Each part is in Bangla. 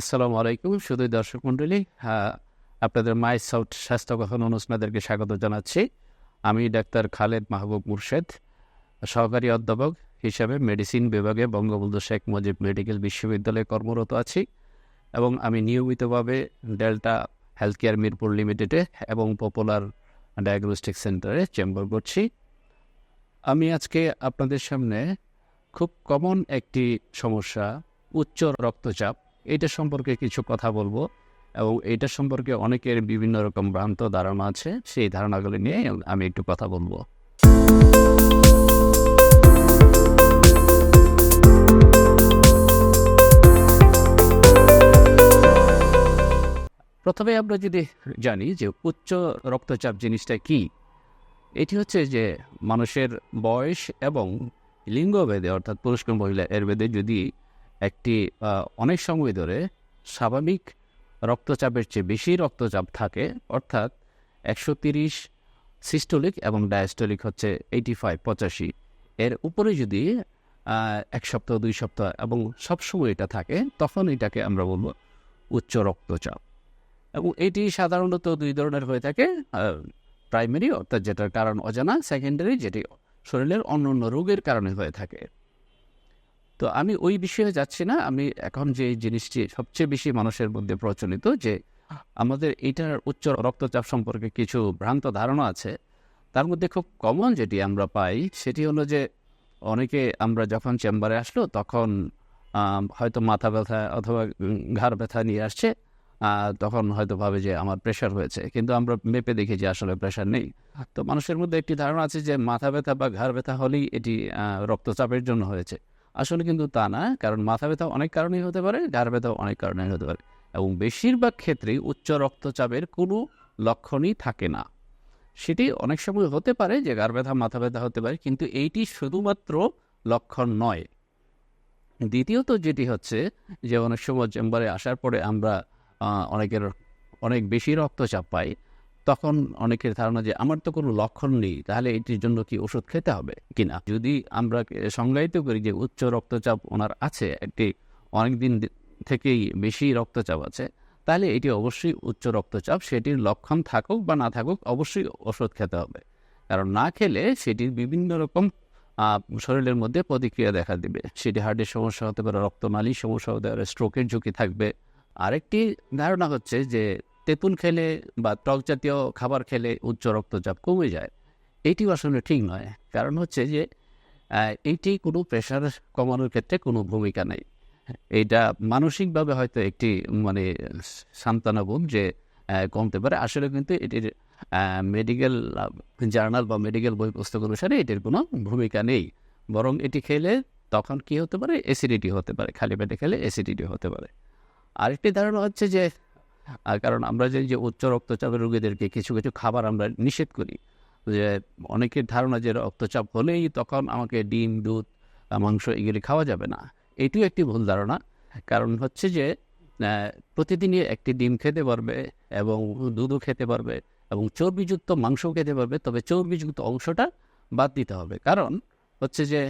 আসসালামু আলাইকুম শুধু দর্শক হ্যাঁ, আপনাদের মাই সাউথ স্বাস্থ্য কখন অনুষ্ঠানদেরকে স্বাগত জানাচ্ছি। আমি ডাক্তার খালেদ মাহবুব মুর্শেদ সহকারী অধ্যাপক হিসাবে মেডিসিন বিভাগে বঙ্গবন্ধু শেখ মুজিব মেডিকেল বিশ্ববিদ্যালয়ে কর্মরত আছি এবং আমি নিয়মিতভাবে ডেল্টা হেলথ কেয়ার মিরপুর লিমিটেডে এবং পপুলার ডায়াগনস্টিক সেন্টারে চেম্বার করছি। আমি আজকে আপনাদের সামনে খুব কমন একটি সমস্যা উচ্চ রক্তচাপ এটা সম্পর্কে কিছু কথা বলব। এবং এটা সম্পর্কে অনেকের বিভিন্ন রকম ভ্রান্ত ধারণা আছে, সেই ধারণাগুলি নিয়ে আমি একটু কথা বলব। প্রথমে আমরা যদি জানি যে উচ্চ রক্তচাপ জিনিসটা কি, এটি হচ্ছে যে মানুষের বয়স এবং লিঙ্গভেদে, অর্থাৎ পুরুষ মহিলা এর ভেদে যদি একটি অনেক সময় ধরে স্বাভাবিক রক্তচাপের চেয়ে বেশি রক্তচাপ থাকে, অর্থাৎ একশো তিরিশ সিস্টোলিক এবং ডায়াস্টোলিক হচ্ছে এইটি ফাইভ, পঁচাশি। এর উপরে যদি এক সপ্তাহ, দুই সপ্তাহ এবং সবসময় এটা থাকে, তখন এটাকে আমরা বলব উচ্চ রক্তচাপ। এবং এটি সাধারণত দুই ধরনের হয়ে থাকে প্রাইমারি অর্থাৎ যেটার কারণ অজানা, সেকেন্ডারি যেটি শরীরের অন্য অন্য রোগের কারণে হয়ে থাকে। তো আমি ওই বিষয়ে যাচ্ছি না। আমি এখন যে জিনিসটি সবচেয়ে বেশি মানুষের মধ্যে প্রচলিত যে আমাদের এটার উচ্চ রক্তচাপ সম্পর্কে কিছু ভ্রান্ত ধারণা আছে, তার মধ্যে খুব কমন যেটি আমরা পাই সেটি হলো যে অনেকে আমরা যখন চেম্বারে আসলো তখন হয়তো মাথা ব্যথা অথবা ঘাড় ব্যথা নিয়ে আসছে তখন হয়তো ভাবে যে আমার প্রেশার হয়েছে। কিন্তু আমরা মেপে দেখি যে আসলে প্রেশার নেই। তো মানুষের মধ্যে একটি ধারণা আছে যে মাথা ব্যথা বা ঘাড় ব্যথা হলেই এটি রক্তচাপের জন্য হয়েছে। আসলে কিন্তু তা না, কারণ মাথা ব্যথা অনেক কারণেই হতে পারে ঘাড় ব্যথাও অনেক কারণেই হতে পারে। এবং বেশিরভাগ ক্ষেত্রেই উচ্চ রক্তচাপের কোনো লক্ষণই থাকে না। সেটি অনেক সময় হতে পারে যে ঘাড় ব্যথা, মাথা ব্যথা হতে পারে, কিন্তু এইটি শুধুমাত্র লক্ষণ নয়। দ্বিতীয়ত যেটি হচ্ছে যে অনেক সময় চেম্বারে আসার পরে আমরা অনেকের অনেক বেশি রক্তচাপ পাই তখন অনেকের ধারণা যে আমার তো কোনো লক্ষণ নেই, তাহলে এটির জন্য কি ওষুধ খেতে হবে? কিনা? যদি আমরা সংজ্ঞায়িত করি যে উচ্চ রক্তচাপ ওনার আছে, একটি অনেক দিন থেকেই বেশি রক্তচাপ আছে, তাহলে এটি অবশ্যই উচ্চ রক্তচাপ, সেটির লক্ষণ থাকুক বা না থাকুক অবশ্যই ওষুধ খেতে হবে। কারণ না খেলে সেটির বিভিন্ন রকম শরীরের মধ্যে প্রতিক্রিয়া দেখা দিবে। সেটি হার্টের সমস্যা হতে পারে, রক্তনালীর সমস্যা হতে পারে স্ট্রোকের ঝুঁকি থাকবে। আরেকটি ধারণা হচ্ছে যে তেঁতুল খেলে বা টক জাতীয় খাবার খেলে উচ্চ রক্তচাপ কমে যায়। এটি আসলে ঠিক নয়। কারণ হচ্ছে যে এইটি কোনো প্রেশার কমানোর ক্ষেত্রে কোনো ভূমিকা নেই। এইটা মানসিকভাবে হয়তো একটি মানে সান্ত্বনা বোধ যে কমতে পারে। আসলে কিন্তু এটির মেডিকেল জার্নাল বা মেডিকেল বই পুস্তক অনুসারে এটির কোনো ভূমিকা নেই। বরং এটি খেলে তখন কি হতে পারে? অ্যাসিডিটি হতে পারে। খালি পেটে খেলে অ্যাসিডিটি হতে পারে। আরেকটি ধারণা হচ্ছে যে কারণ আমরা যে যে উচ্চ রক্তচাপের রোগীদেরকে কিছু কিছু খাবার আমরা নিষেধ করি, যে অনেকের ধারণা যে রক্তচাপ হলেই তখন আমাকে ডিম, দুধ মাংস এগুলি খাওয়া যাবে না। এটিও একটি ভুল ধারণা, কারণ হচ্ছে যে প্রতিদিনই একটি ডিম খেতে পারবে এবং দুধও খেতে পারবে এবং চর্বিযুক্ত মাংসও খেতে পারবে, তবে চর্বিযুক্ত অংশটা বাদ দিতে হবে। কারণ হচ্ছে যে,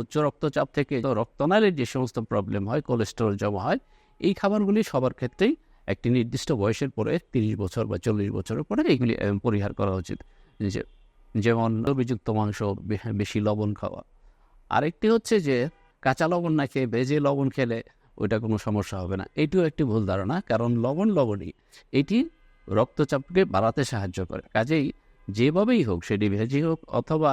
উচ্চ রক্তচাপ থেকে রক্তনালীর যে সমস্ত প্রবলেম হয়, কোলেস্টেরল জমা হয়, এই খাবারগুলি সবার ক্ষেত্রেই একটি নির্দিষ্ট বয়সের পরে তিরিশ বছর বা চল্লিশ বছরের পরে আহ, পরিহার করা উচিত। যে যেমন অভিযুক্ত মাংস বেশি লবণ খাওয়া। আরেকটি হচ্ছে যে কাঁচা লবণ না খেয়ে ভেজে লবণ খেলে ওইটা কোনো সমস্যা হবে না। এটিও একটি ভুল ধারণা কারণ লবণ লবণই এটি রক্তচাপকে বাড়াতে সাহায্য করে। কাজেই যেভাবেই হোক সেটি ভেজে হোক অথবা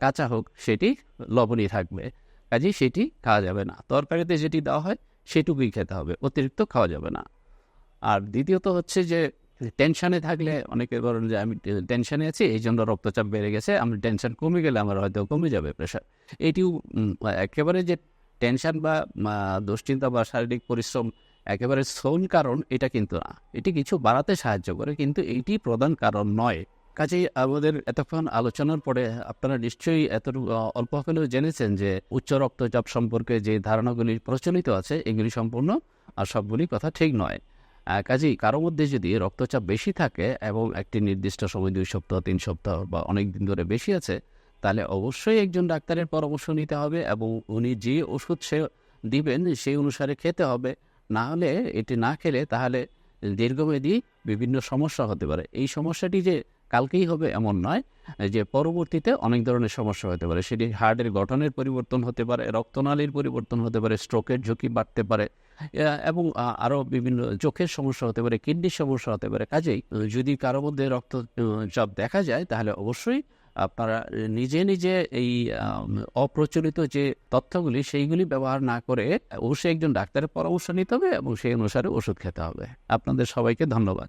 কাঁচা হোক সেটি লবণই থাকবে। কাজেই সেটি খাওয়া যাবে না। তরকারিতে যেটি দেওয়া হয় সেটুকুই খেতে হবে। অতিরিক্ত খাওয়া যাবে না। আর দ্বিতীয়ত হচ্ছে যে টেনশনে থাকলে অনেকে বলেন যে আমি টেনশনে আছি, এই জন্য রক্তচাপ বেড়ে গেছে আমি টেনশন কমে গেলে আমার হয়তো কমে যাবে প্রেশার এটিও একেবারে যে টেনশন বা দুশ্চিন্তা বা শারীরিক পরিশ্রম একেবারে সোন কারণ, এটা কিন্তু না। এটি কিছু বাড়াতে সাহায্য করে, কিন্তু এটি প্রধান কারণ নয়। কাজেই আমাদের এতক্ষণ আলোচনার পরে আপনারা নিশ্চয়ই এত অল্প হলেও জেনেছেন যে উচ্চ রক্তচাপ সম্পর্কে যে ধারণাগুলি প্রচলিত আছে, এগুলি সম্পূর্ণ আর সবগুলি কথা ঠিক নয়। কাজেই কারও মধ্যে যদি রক্তচাপ বেশি থাকে এবং একটি নির্দিষ্ট সময়, দুই সপ্তাহ, তিন সপ্তাহ বা অনেক দিন ধরে বেশি আছে, তাহলে অবশ্যই একজন ডাক্তারের পরামর্শ নিতে হবে এবং উনি যে ওষুধ সে দিবেন সেই অনুসারে খেতে হবে। না হলে এটি না খেলে তাহলে দীর্ঘমেয়াদী বিভিন্ন সমস্যা হতে পারে। এই সমস্যাটি যে কালকেই হবে এমন নয় যে পরবর্তীতে অনেক ধরনের সমস্যা হতে পারে। সেটি হার্টের গঠনের পরিবর্তন হতে পারে, রক্তনালীর পরিবর্তন হতে পারে স্ট্রোকের ঝুঁকি বাড়তে পারে এবং আরও বিভিন্ন চোখের সমস্যা হতে পারে, কিডনির সমস্যা হতে পারে। কাজেই যদি কারও মধ্যে রক্তচাপ দেখা যায়, তাহলে অবশ্যই আপনারা নিজে নিজে এই অপ্রচলিত যে তথ্যগুলি, সেইগুলি ব্যবহার না করে অবশ্যই একজন ডাক্তারের পরামর্শ নিতে হবে এবং সেই অনুসারে ওষুধ খেতে হবে। আপনাদের সবাইকে ধন্যবাদ।